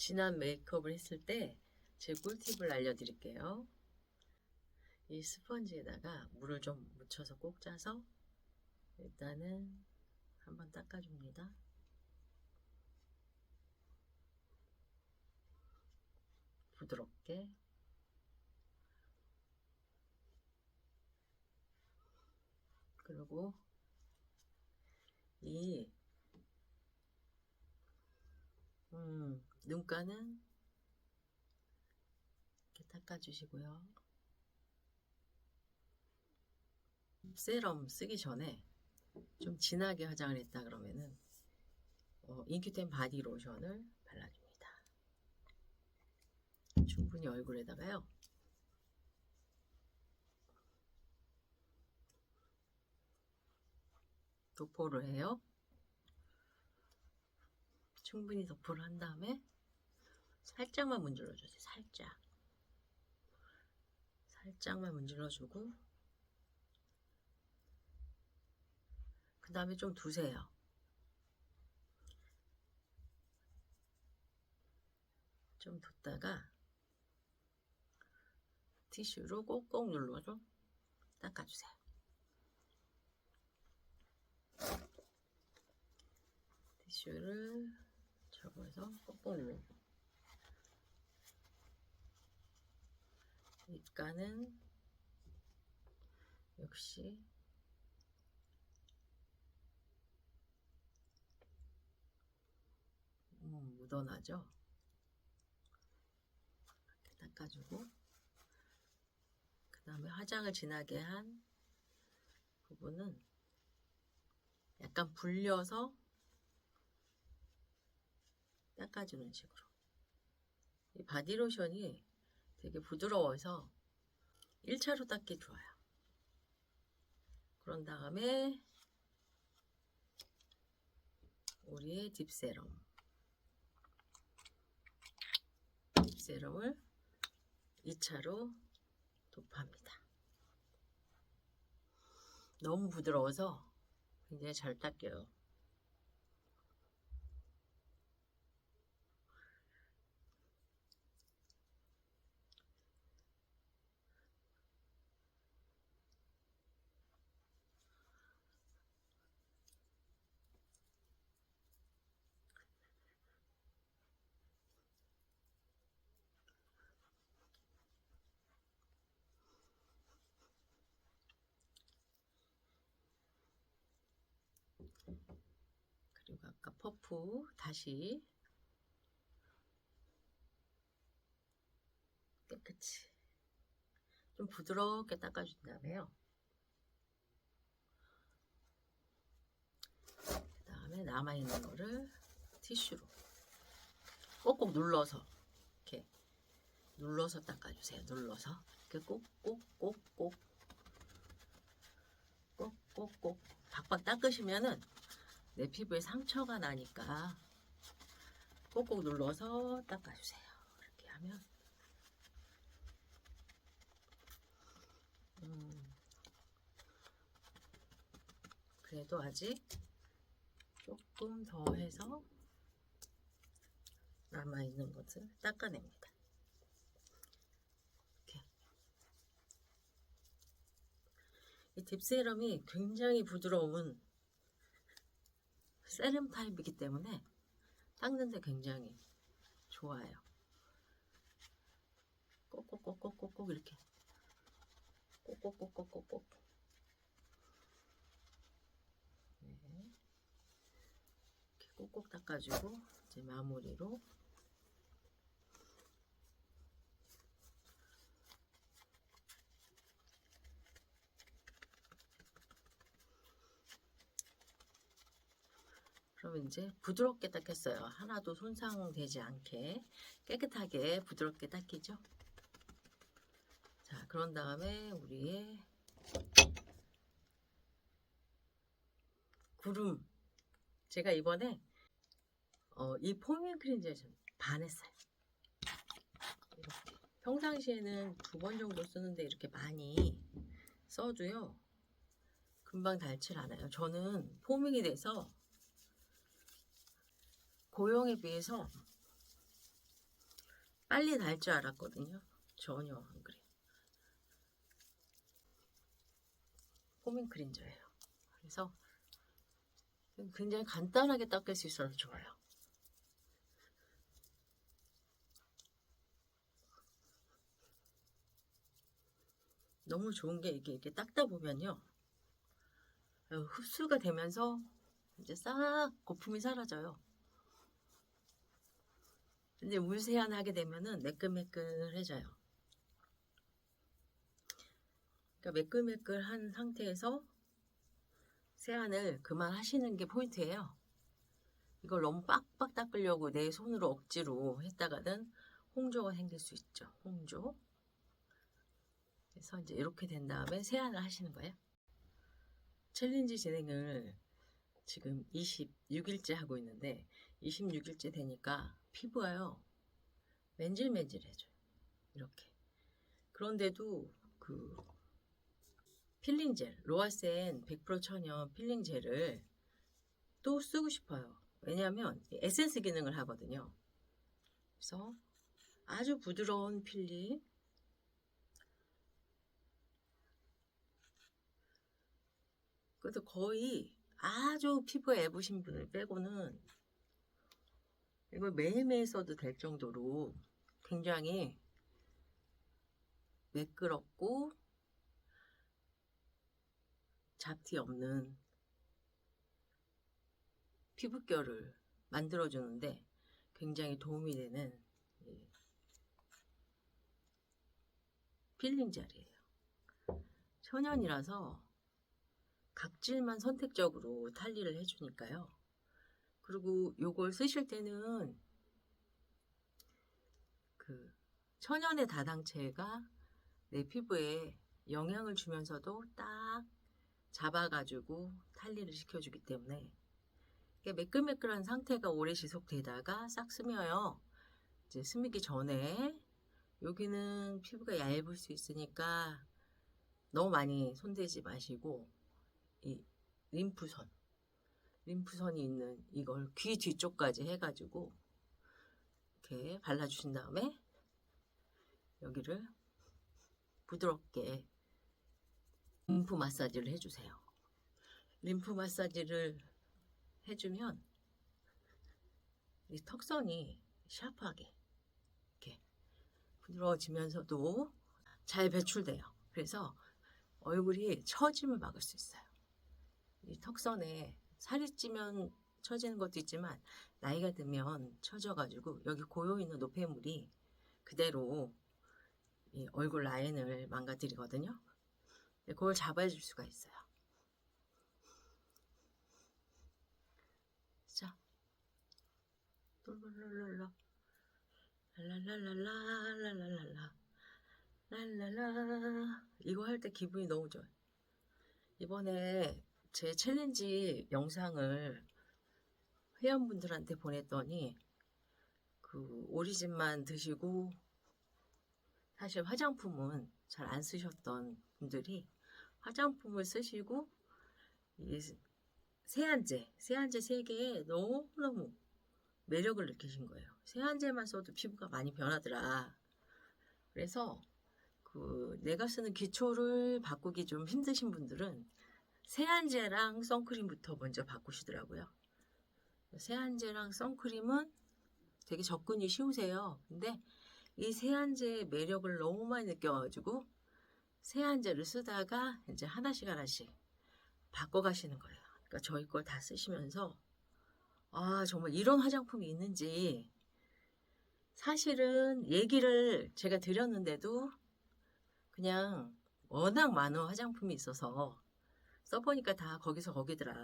진한 메이크업을 했을 때 제 꿀팁을 알려드릴게요. 이 스펀지에다가 물을 좀 묻혀서 꼭 짜서 일단은 한번 닦아줍니다. 부드럽게 그리고 이 음, 눈가는 이렇게 닦아주시고요. 세럼 쓰기 전에 좀 진하게 화장을 했다 그러면은 어, 인큐템 바디 로션을 발라줍니다. 충분히 얼굴에다가요. 도포를 해요. 충분히 도포를 한 다음에 살짝만 문질러 주세요. 살짝. 살짝만 문질러 주고 그 다음에 좀 두세요. 좀 뒀다가 티슈로 꼭꼭 눌러서 닦아주세요. 티슈를 접어서 꼭꼭 눌러줘. 입가는 역시 음, 묻어나죠? 이렇게 닦아주고 그 다음에 화장을 진하게 한 부분은 약간 불려서 닦아주는 식으로 이 바디로션이 되게 부드러워서 1차로 닦기 좋아요. 그런 다음에 우리의 딥세럼. 딥세럼을 2차로 도포합니다. 너무 부드러워서 굉장히 잘 닦여요 그리고 아까 퍼프 다시 깨끗이 좀 부드럽게 닦아준 다음에요. 그 다음에 남아있는 거를 티슈로 꼭꼭 눌러서 이렇게 눌러서 닦아주세요. 눌러서 이렇게 꼭꼭꼭꼭 꼭꼭꼭 박박 닦으시면은 내 피부에 상처가 나니까 꼭꼭 눌러서 닦아주세요. 이렇게 하면 음, 그래도 아직 조금 더 해서 남아있는 것을 닦아냅니다. 이렇게. 이 딥세럼이 굉장히 부드러운 세럼 타입이기 때문에 닦는데 굉장히 좋아요. 꼭꼭꼭꼭꼭꼭 이렇게 꼭꼭꼭꼭꼭꼭 네. 이렇게 꼭꼭 닦아주고 이제 마무리로 그러면 이제 부드럽게 닦였어요. 하나도 손상되지 않게 깨끗하게 부드럽게 닦이죠. 자, 그런 다음에 우리의 구름. 제가 이번에 어, 이 포밍 좀 반했어요. 이렇게. 평상시에는 두 번 정도 쓰는데 이렇게 많이 써도요. 금방 닳질 않아요. 저는 포밍이 돼서 고용에 비해서 빨리 달줄 알았거든요. 전혀 안 그래요. 포밍 클린저예요. 그래서 굉장히 간단하게 닦을 수 있어서 좋아요. 너무 좋은 게 이게 이렇게 닦다 보면요. 어, 흡수가 되면서 이제 싹 거품이 사라져요. 근데 물 세안 하게 되면은 매끈매끈해져요. 그러니까 매끈매끈한 상태에서 세안을 그만 하시는 게 포인트예요. 이걸 너무 빡빡 닦으려고 내 손으로 억지로 했다가는 홍조가 생길 수 있죠. 홍조. 그래서 이제 이렇게 된 다음에 세안을 하시는 거예요. 챌린지 진행을 지금 26일째 하고 있는데 26일째 되니까 피부가요 맨질맨질해져요. 이렇게. 그런데도 그 필링 젤, 로아센 100% 천연 필링 젤을 또 쓰고 싶어요. 왜냐하면 에센스 기능을 하거든요. 그래서 아주 부드러운 필링 그래도 거의 아주 피부에 애부신 분을 빼고는 이걸 매일매일 써도 될 정도로 굉장히 매끄럽고 잡티 없는 피부결을 만들어주는데 굉장히 도움이 되는 이 필링 젤이에요. 천연이라서 각질만 선택적으로 탈리를 해주니까요. 그리고 요걸 쓰실 때는 그 천연의 다당체가 내 피부에 영향을 주면서도 딱 잡아가지고 탈리를 시켜주기 때문에 매끌매끌한 상태가 오래 지속되다가 싹 스며요. 이제 스미기 전에 여기는 피부가 얇을 수 있으니까 너무 많이 손대지 마시고 이 림프선 림프선이 있는 이걸 귀 뒤쪽까지 해가지고 이렇게 발라주신 다음에 여기를 부드럽게 림프 마사지를 해주세요. 림프 마사지를 해주면 이 턱선이 샤프하게 이렇게 부드러워지면서도 잘 배출돼요. 그래서 얼굴이 처짐을 막을 수 있어요. 이 턱선에 살이 찌면 처지는 것도 있지만 나이가 들면 처져가지고 여기 고여있는 노폐물이 그대로 이 얼굴 라인을 망가뜨리거든요. 네, 그걸 잡아줄 수가 있어요. 자, 룰룰룰룰라 랄랄랄랄랄랄랄라 랄랄라 이거 할 때 기분이 너무 좋아요. 이번에 제 챌린지 영상을 회원분들한테 보냈더니 그 오리진만 드시고 사실 화장품은 잘 안 쓰셨던 분들이 화장품을 쓰시고 이 세안제, 세안제 세 개에 너무너무 매력을 느끼신 거예요. 세안제만 써도 피부가 많이 변하더라. 그래서 그 내가 쓰는 기초를 바꾸기 좀 힘드신 분들은 세안제랑 선크림부터 먼저 바꾸시더라고요. 세안제랑 선크림은 되게 접근이 쉬우세요. 근데 이 세안제의 매력을 너무 많이 느껴가지고 세안제를 쓰다가 이제 하나씩 하나씩 바꿔가시는 거예요. 그러니까 저희 걸 다 쓰시면서 아 정말 이런 화장품이 있는지 사실은 얘기를 제가 드렸는데도 그냥 워낙 많은 화장품이 있어서 써보니까 다 거기서 거기더라.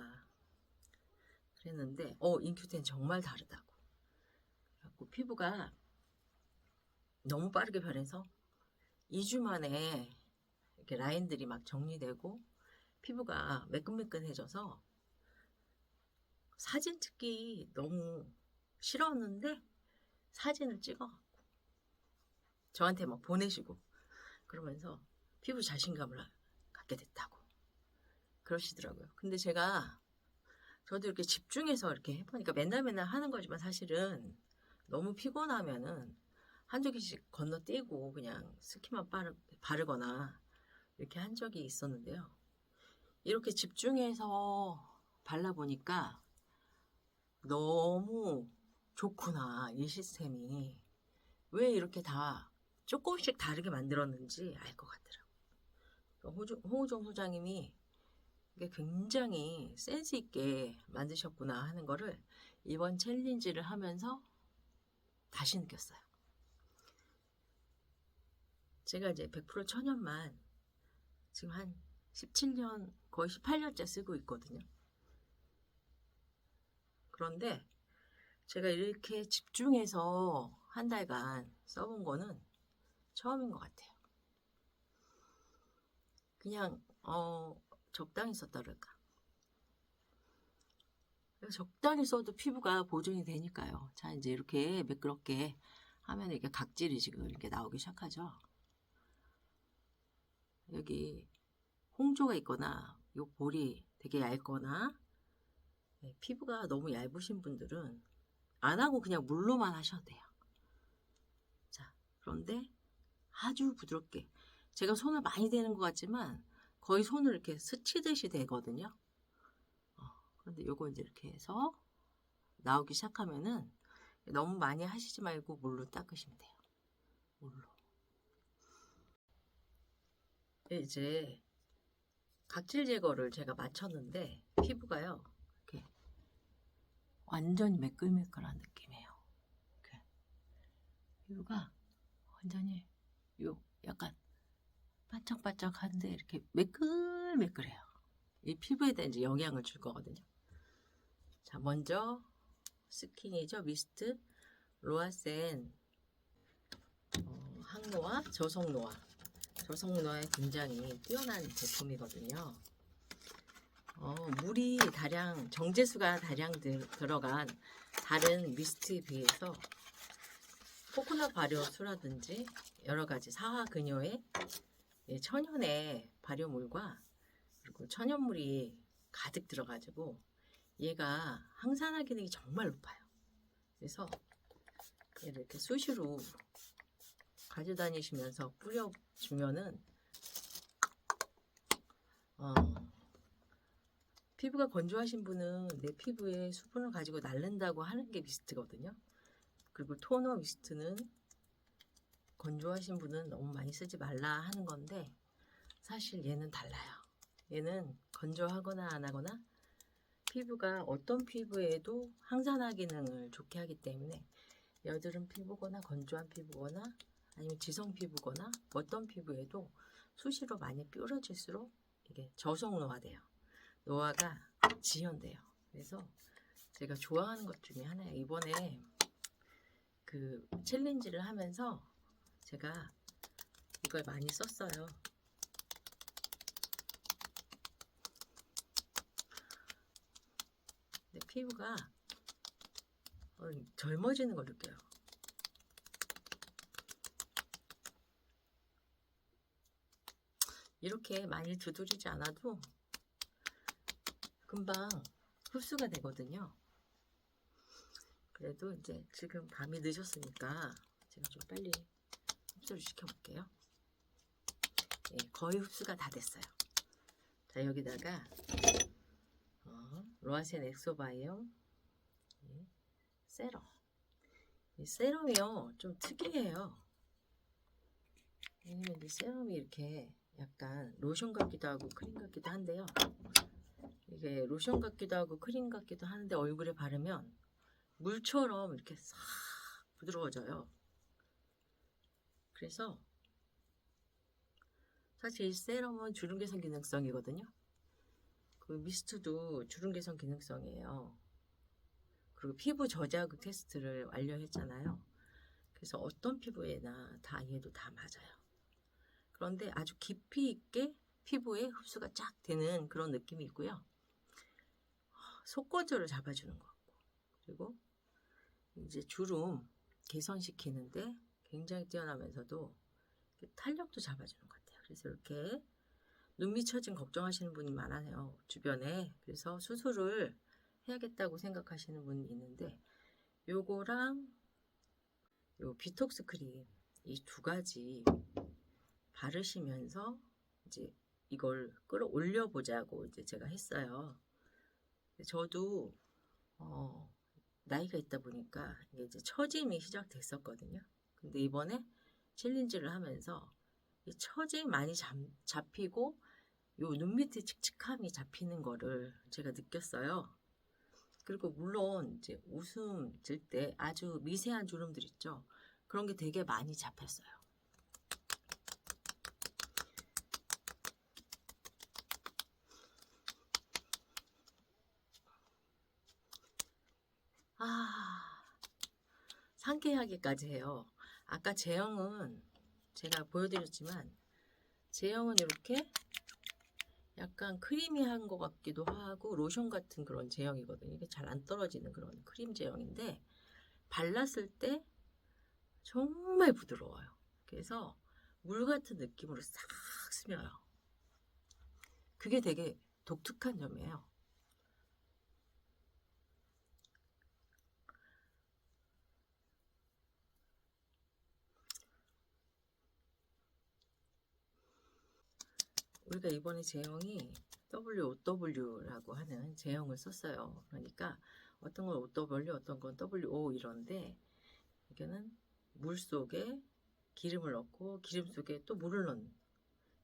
그랬는데 어 인큐텐 정말 다르다고. 그래갖고 피부가 너무 빠르게 변해서 2주 만에 이렇게 라인들이 막 정리되고 피부가 매끈매끈해져서 사진 찍기 너무 싫었는데 사진을 찍어갖고 저한테 막 보내시고 그러면서 피부 자신감을 갖게 됐다고 그러시더라고요. 근데 제가 저도 이렇게 집중해서 이렇게 해보니까 맨날 맨날 하는 거지만 사실은 너무 피곤하면은 한두 개씩 건너뛰고 그냥 스킨만 바르, 바르거나 이렇게 한 적이 있었는데요. 이렇게 집중해서 발라보니까 너무 좋구나, 이 시스템이. 왜 이렇게 다 조금씩 다르게 만들었는지 알 것 같더라고요. 호주- 홍우종 소장님이 굉장히 센스 있게 만드셨구나 하는 거를 이번 챌린지를 하면서 다시 느꼈어요. 제가 이제 100% 천연만 지금 한 17년, 거의 18년째 쓰고 있거든요. 그런데 제가 이렇게 집중해서 한 달간 써본 거는 처음인 것 같아요. 그냥, 어, 적당히 썼다 그럴까. 적당히 써도 피부가 보존이 되니까요. 자, 이제 이렇게 매끄럽게 하면 이렇게 각질이 지금 이렇게 나오기 시작하죠. 여기 홍조가 있거나 요 볼이 되게 얇거나 네, 피부가 너무 얇으신 분들은 안 하고 그냥 물로만 하셔도 돼요. 자, 그런데 아주 부드럽게 제가 손을 많이 대는 것 같지만 거의 손을 이렇게 스치듯이 되거든요. 어, 그런데 요거 이제 이렇게 해서 나오기 시작하면은 너무 많이 하시지 말고 물로 닦으시면 돼요. 물로. 이제 각질 제거를 제가 마쳤는데 피부가요 이렇게 완전히 매끌매끌한 느낌이에요. 이렇게 피부가 완전히 요 약간 바짝바짝한데 이렇게 매끌매끌해요. 이 피부에 대한 이제 영향을 줄 거거든요. 자 먼저 스킨이죠 미스트 로아센 어, 항노화 저속노화 저속노화에 굉장히 뛰어난 제품이거든요. 어, 물이 다량 정제수가 다량 들, 들어간 다른 미스트에 비해서 코코넛 발효수라든지 여러 가지 사화 근효의 예, 천연의 발효물과 그리고 천연물이 가득 들어가지고 얘가 항산화 기능이 정말 높아요. 그래서 얘를 이렇게 수시로 가져다니시면서 뿌려주면은 어, 피부가 건조하신 분은 내 피부에 수분을 가지고 날른다고 하는 게 미스트거든요. 그리고 토너 미스트는 건조하신 분은 너무 많이 쓰지 말라 하는 건데 사실 얘는 달라요. 얘는 건조하거나 안 하거나 피부가 어떤 피부에도 항산화 기능을 좋게 하기 때문에 여드름 피부거나 건조한 피부거나 아니면 지성 피부거나 어떤 피부에도 수시로 많이 뿌려질수록 이게 저속 노화돼요. 노화가 지연돼요. 그래서 제가 좋아하는 것 중에 하나예요. 이번에 그 챌린지를 하면서 제가 이걸 많이 썼어요. 내 피부가 어, 젊어지는 걸 느껴요. 이렇게 많이 두드리지 않아도 금방 흡수가 되거든요. 그래도 이제 지금 밤이 늦었으니까 제가 좀 빨리 흡수를 시켜볼게요. 예, 거의 흡수가 다 됐어요. 자 여기다가 어, 로아센 엑소바이옴 예, 세럼. 이 세럼이요 좀 특이해요. 왜냐면 이 세럼이 이렇게 약간 로션 같기도 하고 크림 같기도 한데요. 이게 로션 같기도 하고 크림 같기도 하는데 얼굴에 바르면 물처럼 이렇게 싹 부드러워져요. 그래서 사실 이 세럼은 주름 개선 기능성이거든요. 그 미스트도 주름 개선 기능성이에요. 그리고 피부 저자극 테스트를 완료했잖아요. 그래서 어떤 피부에나 다 얘도 다 맞아요. 그런데 아주 깊이 있게 피부에 흡수가 쫙 되는 그런 느낌이 있고요. 속건조를 잡아주는 것 같고 그리고 이제 주름 개선시키는데 굉장히 뛰어나면서도 탄력도 잡아주는 것 같아요. 그래서 이렇게 눈 미쳐진 걱정하시는 분이 많아요. 주변에. 그래서 수술을 해야겠다고 생각하시는 분이 있는데 요거랑 요 비톡스 크림 이 두 가지 바르시면서 이제 이걸 끌어올려 보자고 이제 제가 했어요. 저도 어, 나이가 있다 보니까 이제 처짐이 시작됐었거든요. 근데 이번에 챌린지를 하면서 이 처짐 많이 잡, 잡히고 요 눈 밑에 칙칙함이 잡히는 거를 제가 느꼈어요. 그리고 물론 이제 웃음 질 때 아주 미세한 주름들 있죠. 그런 게 되게 많이 잡혔어요. 아, 상쾌하게까지 해요. 아까 제형은 제가 보여드렸지만 제형은 이렇게 약간 크리미한 것 같기도 하고 로션 같은 그런 제형이거든요. 이게 잘 안 떨어지는 그런 크림 제형인데 발랐을 때 정말 부드러워요. 그래서 물 같은 느낌으로 싹 스며요. 그게 되게 독특한 점이에요. 우리가 이번에 제형이 WOW라고 하는 제형을 썼어요. 그러니까 어떤 건 OW, 어떤 건 WO 이런데 이거는 물 속에 기름을 넣고 기름 속에 또 물을 넣는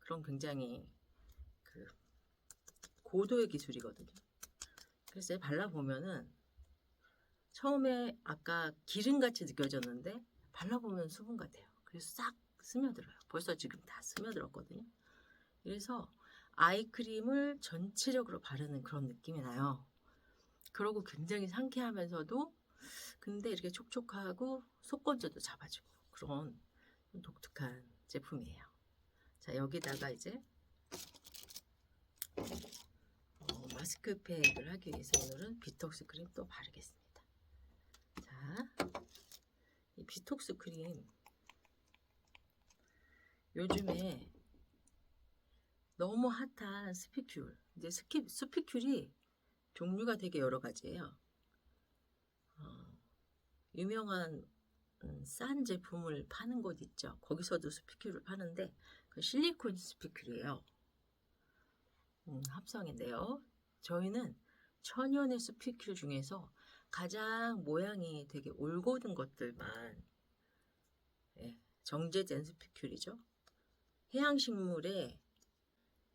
그런 굉장히 그 고도의 기술이거든요. 그래서 발라보면은 처음에 아까 기름같이 느껴졌는데 발라보면 수분 같아요. 그래서 싹 스며들어요. 벌써 지금 다 스며들었거든요. 그래서 아이크림을 전체적으로 바르는 그런 느낌이 나요. 그러고 굉장히 상쾌하면서도 근데 이렇게 촉촉하고 속건조도 잡아주고 그런 독특한 제품이에요. 자 여기다가 이제 어, 마스크팩을 하기 위해서 오늘은 비톡스 크림 또 바르겠습니다. 자, 이 비톡스 크림 요즘에 너무 핫한 스피큘. 이제 스킵, 스피큘이 종류가 되게 여러 가지예요. 어, 유명한 음, 싼 제품을 파는 곳 있죠. 거기서도 스피큘을 파는데 그 실리콘 스피큘이에요. 음, 합성인데요. 저희는 천연의 스피큘 중에서 가장 모양이 되게 올곧은 것들만 예, 정제된 스피큘이죠. 해양식물에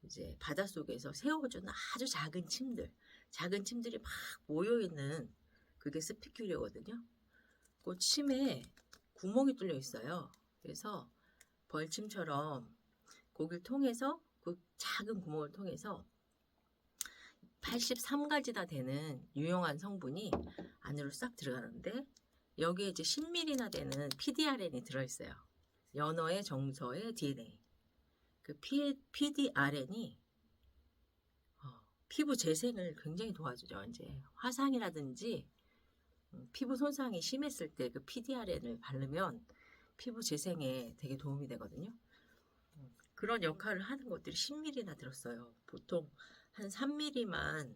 이제 바닷속에서 세워주는 아주 작은 침들, 작은 침들이 막 모여있는 그게 스피‌큘이거든요. 그 침에 구멍이 뚫려 있어요. 그래서 벌침처럼 고기를 통해서 그 작은 구멍을 통해서 83가지나 되는 유용한 성분이 안으로 싹 들어가는데 여기에 이제 10ml나 되는 PDRN이 들어있어요. 연어의 정서의 DNA. 그 PDRN이 어, 피부 재생을 굉장히 도와주죠. 이제 화상이라든지 음, 피부 손상이 심했을 때 그 PDRN을 바르면 피부 재생에 되게 도움이 되거든요. 음, 그런 역할을 하는 것들이 10ml나 들었어요. 보통 한 3mm만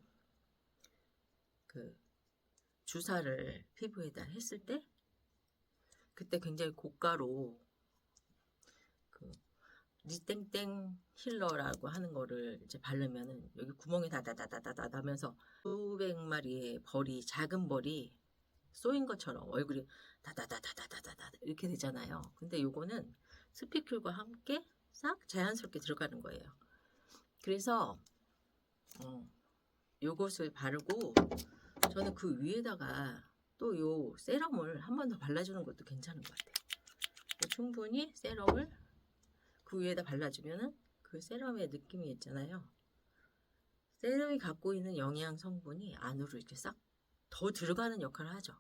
그 주사를 피부에다 했을 때 그때 굉장히 고가로 그 리땡땡 힐러라고 하는 거를 이제 바르면은 여기 구멍이 다다다다다다 나면서 수백 마리의 벌이 작은 벌이 쏘인 것처럼 얼굴이 다다다다다다다 이렇게 되잖아요. 근데 요거는 스피큘과 함께 싹 자연스럽게 들어가는 거예요. 그래서 어, 요것을 바르고 저는 그 위에다가 또 요 세럼을 한 번 더 발라주는 것도 괜찮은 것 같아요. 충분히 세럼을 그 위에다 발라주면은 그 세럼의 느낌이 있잖아요. 세럼이 갖고 있는 영양 성분이 안으로 이렇게 싹 더 들어가는 역할을 하죠.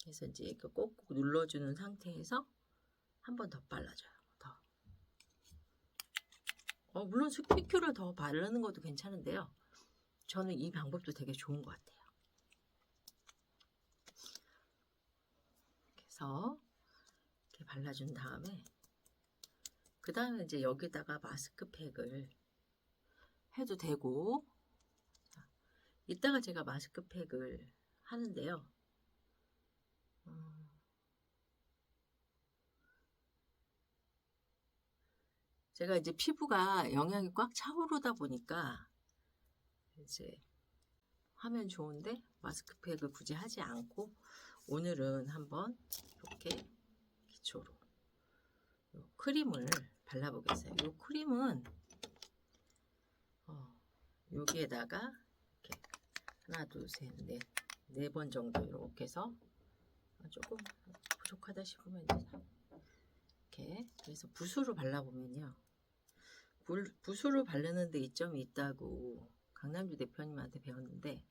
그래서 이제 이거 꼭꼭 눌러주는 상태에서 한 번 더 발라줘요. 더. 어, 물론 스피큐를 더 바르는 것도 괜찮은데요. 저는 이 방법도 되게 좋은 것 같아요. 그래서 이렇게 발라준 다음에 그 다음에 이제 여기다가 마스크팩을 해도 되고 자, 이따가 제가 마스크팩을 하는데요. 음. 제가 이제 피부가 영양이 꽉 차오르다 보니까 이제 하면 좋은데 마스크팩을 굳이 하지 않고 오늘은 한번 이렇게 기초로 크림을 발라보겠어요. 이 크림은 어, 여기에다가 이렇게 하나, 둘, 셋, 넷, 네 번 정도 이렇게 해서 조금 부족하다 싶으면 이렇게 그래서 붓으로 발라보면요. 불, 붓으로 바르는데 이점이 있다고 강남주 대표님한테 배웠는데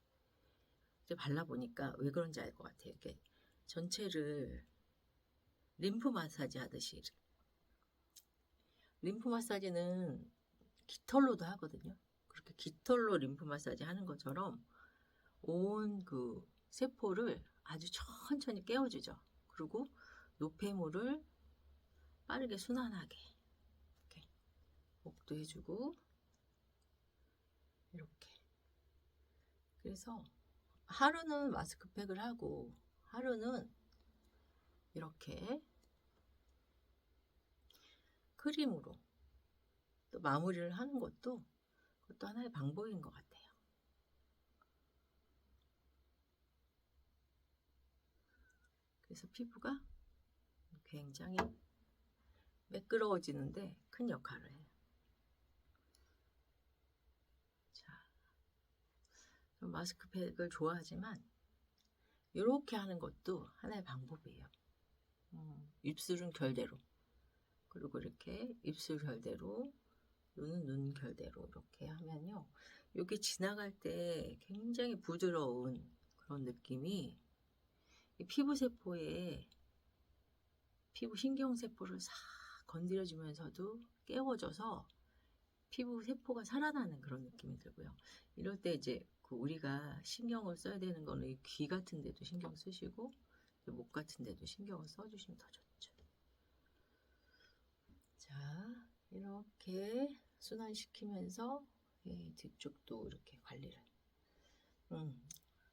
이제 발라보니까 왜 그런지 알 것 같아요. 이렇게 전체를 림프 마사지 하듯이 림프 마사지는 깃털로도 하거든요. 그렇게 깃털로 림프 마사지 하는 것처럼 온 그 세포를 아주 천천히 깨워주죠. 그리고 노폐물을 빠르게 순환하게 이렇게 목도 해주고 이렇게 그래서 하루는 마스크팩을 하고 하루는 이렇게 크림으로 또 마무리를 하는 것도 그것도 하나의 방법인 것 같아요. 그래서 피부가 굉장히 매끄러워지는데 큰 역할을 해요. 자, 마스크팩을 좋아하지만 이렇게 하는 것도 하나의 방법이에요. 음, 입술은 결대로 그리고 이렇게 입술 결대로 눈은 눈 결대로 이렇게 하면요. 여기 지나갈 때 굉장히 부드러운 그런 느낌이 피부 세포에 피부 신경 세포를 싹 건드려주면서도 깨워져서 피부 세포가 살아나는 그런 느낌이 들고요. 이럴 때 이제 그 우리가 신경을 써야 되는 거는 귀 같은 데도 신경 쓰시고 목 같은 데도 신경을 써주시면 더 좋죠. 자, 이렇게 순환시키면서 예, 뒤쪽도 이렇게 관리를. 음,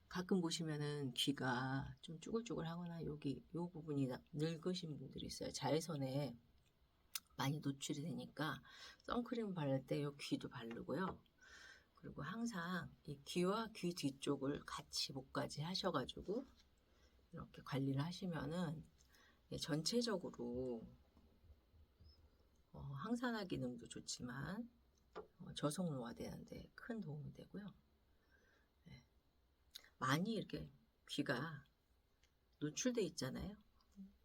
가끔 보시면은 귀가 좀 쭈글쭈글 하거나 여기 요 부분이 늙으신 분들이 있어요. 자외선에 많이 노출이 되니까 선크림 바를 때 요 귀도 바르고요. 그리고 항상 이 귀와 귀 뒤쪽을 같이 목까지 하셔가지고 이렇게 관리를 하시면은 전체적으로 어, 항산화 기능도 좋지만 어, 저속노화 되는데 큰 도움이 되고요. 네. 많이 이렇게 귀가 노출돼 있잖아요.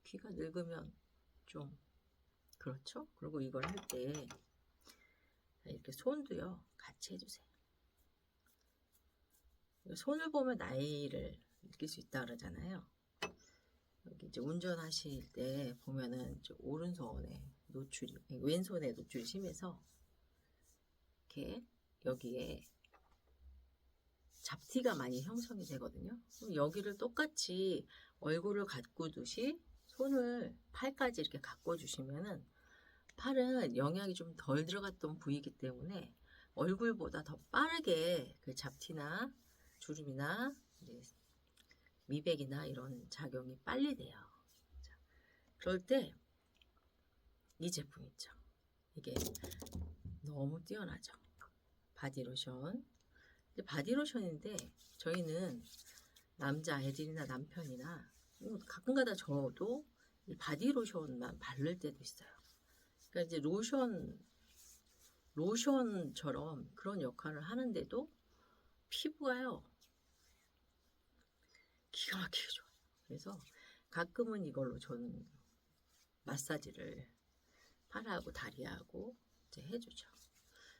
귀가 늙으면 좀 그렇죠. 그리고 이걸 할 때 이렇게 손도요 같이 해주세요. 손을 보면 나이를 느낄 수 있다 그러잖아요. 여기 이제 운전하실 때 보면은 오른손에 노출이 왼손에 노출이 심해서 이렇게 여기에 잡티가 많이 형성이 되거든요. 그럼 여기를 똑같이 얼굴을 가꾸듯이 손을 팔까지 이렇게 가꿔 주시면은 팔은 영양이 좀 덜 들어갔던 부위이기 때문에 얼굴보다 더 빠르게 그 잡티나 주름이나 미백이나 이런 작용이 빨리 돼요. 자, 그럴 때 이 제품 있죠. 이게 너무 뛰어나죠. 바디로션. 바디로션인데 저희는 남자 애들이나 남편이나 뭐 가끔가다 저도 이 바디로션만 바를 때도 있어요. 그러니까 이제 로션 로션처럼 그런 역할을 하는데도 피부가요 기가 막히게 좋아요. 그래서 가끔은 이걸로 저는 마사지를 팔하고 다리하고 이제 해주죠.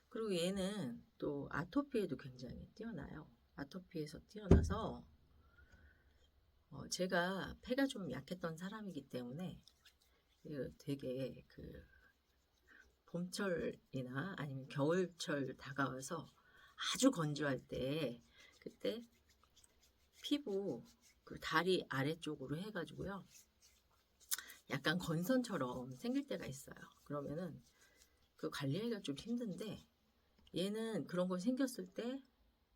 그리고 얘는 또 아토피에도 굉장히 뛰어나요. 아토피에서 뛰어나서 어 제가 폐가 좀 약했던 사람이기 때문에 되게 그 봄철이나 아니면 겨울철 다가와서 아주 건조할 때 그때 피부 그 다리 아래쪽으로 해가지고요. 약간 건선처럼 생길 때가 있어요. 그러면은 그 관리하기가 좀 힘든데 얘는 그런 거 생겼을 때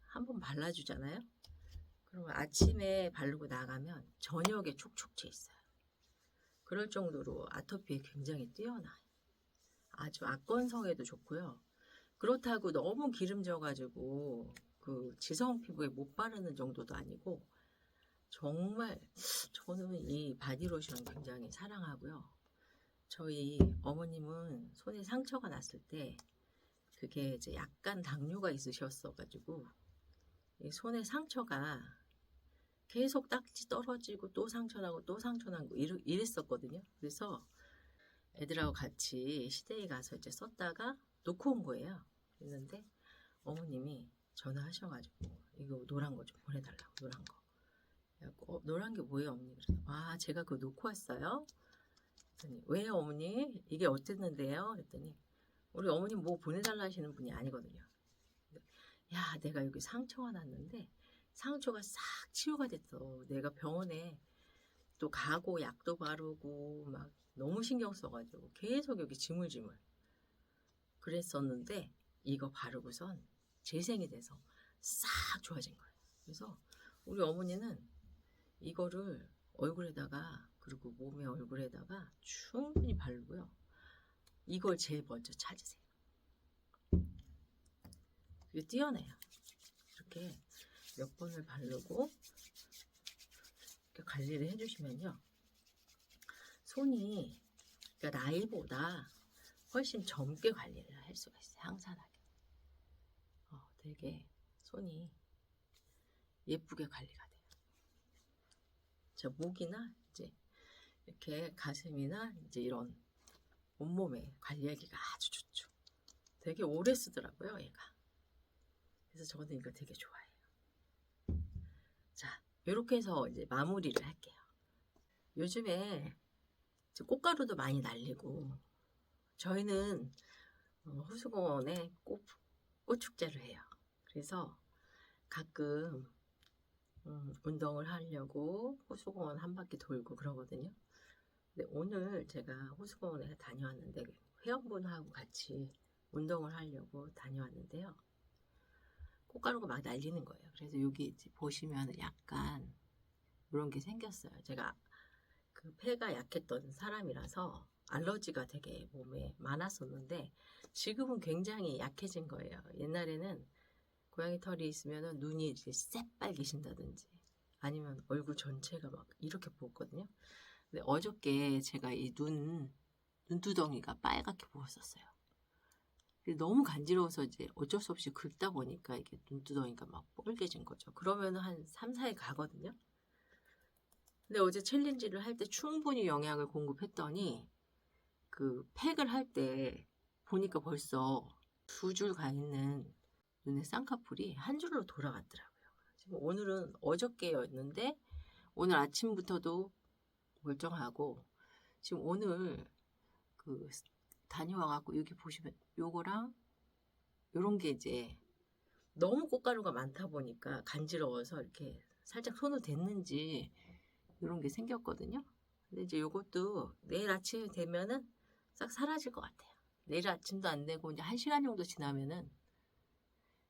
한번 발라주잖아요. 그러면 아침에 바르고 나가면 저녁에 촉촉해 있어요. 그럴 정도로 아토피에 굉장히 뛰어나요. 아주 악건성에도 좋고요. 그렇다고 너무 기름져가지고 그 지성 피부에 못 바르는 정도도 아니고 정말 저는 이 바디로션 굉장히 사랑하고요. 저희 어머님은 손에 상처가 났을 때 그게 이제 약간 당뇨가 있으셨어가지고 이 손에 상처가 계속 딱지 떨어지고 또 상처나고 또 상처나고 이랬었거든요. 그래서 애들하고 같이 시댁에 가서 이제 썼다가 놓고 온 거예요. 그랬는데 어머님이 전화하셔가지고 이거 노란 거 좀 보내달라고 노란 거. 어, 노란 게 뭐예요 어머니? 그래서 아 제가 그거 놓고 왔어요. 그랬더니 왜 어머니 이게 어땠는데요? 그랬더니 우리 어머니 뭐 보내달라 하시는 분이 아니거든요. 야 내가 여기 상처가 났는데 상처가 싹 치유가 됐어. 내가 병원에 또 가고 약도 바르고 막 너무 신경 써가지고 계속 여기 지물지물 그랬었는데 이거 바르고선 재생이 돼서 싹 좋아진 거예요. 그래서 우리 어머니는 이거를 얼굴에다가 그리고 몸에 얼굴에다가 충분히 바르고요. 이걸 제일 먼저 찾으세요. 이게 뛰어내요. 이렇게 몇 번을 바르고 이렇게 관리를 해주시면요. 손이 그러니까 나이보다 훨씬 젊게 관리를 할 수가 있어요. 항산하게. 어, 되게 손이 예쁘게 관리가 돼요. 저 목이나 이제 이렇게 가슴이나 이제 이런 온몸에 관리하기가 아주 좋죠. 되게 오래 쓰더라고요, 얘가. 그래서 저는 이거 되게 좋아해요. 자, 이렇게 해서 이제 마무리를 할게요. 요즘에 꽃가루도 많이 날리고 저희는 어, 호수공원에 꽃, 꽃축제를 해요. 그래서 가끔 음, 운동을 하려고 호수공원 한 바퀴 돌고 그러거든요. 근데 오늘 제가 호수공원에 다녀왔는데 회원분하고 같이 운동을 하려고 다녀왔는데요. 꽃가루가 막 날리는 거예요. 그래서 여기 보시면 약간 이런 게 생겼어요. 제가 그 폐가 약했던 사람이라서 알러지가 되게 몸에 많았었는데 지금은 굉장히 약해진 거예요. 옛날에는 고양이 털이 있으면 눈이 이렇게 새빨개진다든지 아니면 얼굴 전체가 막 이렇게 부었거든요. 근데 어저께 제가 이 눈, 눈두덩이가 빨갛게. 근데 너무 간지러워서 이제 어쩔 수 없이 긁다 보니까 이게 눈두덩이가 막 뻘개진 거죠. 그러면 한 3, 4일 가거든요. 근데 어제 챌린지를 할 때 충분히 영양을 공급했더니 그 팩을 할 때 보니까 벌써 두 줄 가 있는 눈의 쌍꺼풀이 한 줄로 돌아갔더라고요. 지금 오늘은 어저께였는데 오늘 아침부터도 멀쩡하고 지금 오늘 그 다녀와갖고 여기 보시면 요거랑 요런 게 이제 너무 꽃가루가 많다 보니까 간지러워서 이렇게 살짝 손을 댔는지 이런 게 생겼거든요. 근데 이제 요것도 내일 아침이 되면은 싹 사라질 것 같아요. 내일 아침도 안 되고 이제 한 시간 정도 지나면은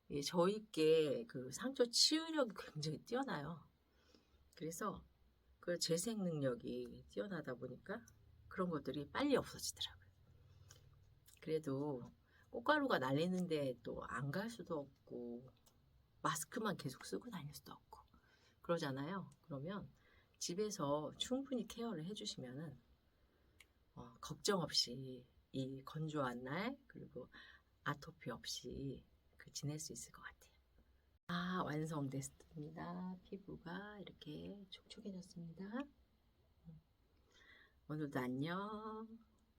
이 저희께 그 상처 치유력이 굉장히 뛰어나요. 그래서 그 재생 능력이 뛰어나다 보니까 그런 것들이 빨리 없어지더라고요. 그래도 꽃가루가 날리는데 또 안 갈 수도 없고 마스크만 계속 쓰고 다닐 수도 없고 그러잖아요. 그러면 집에서 충분히 케어를 해주시면은 어, 걱정 없이 이 건조한 날 그리고 아토피 없이 그 지낼 수 있을 것 같아요. 아 완성됐습니다. 피부가 이렇게 촉촉해졌습니다. 오늘도 안녕.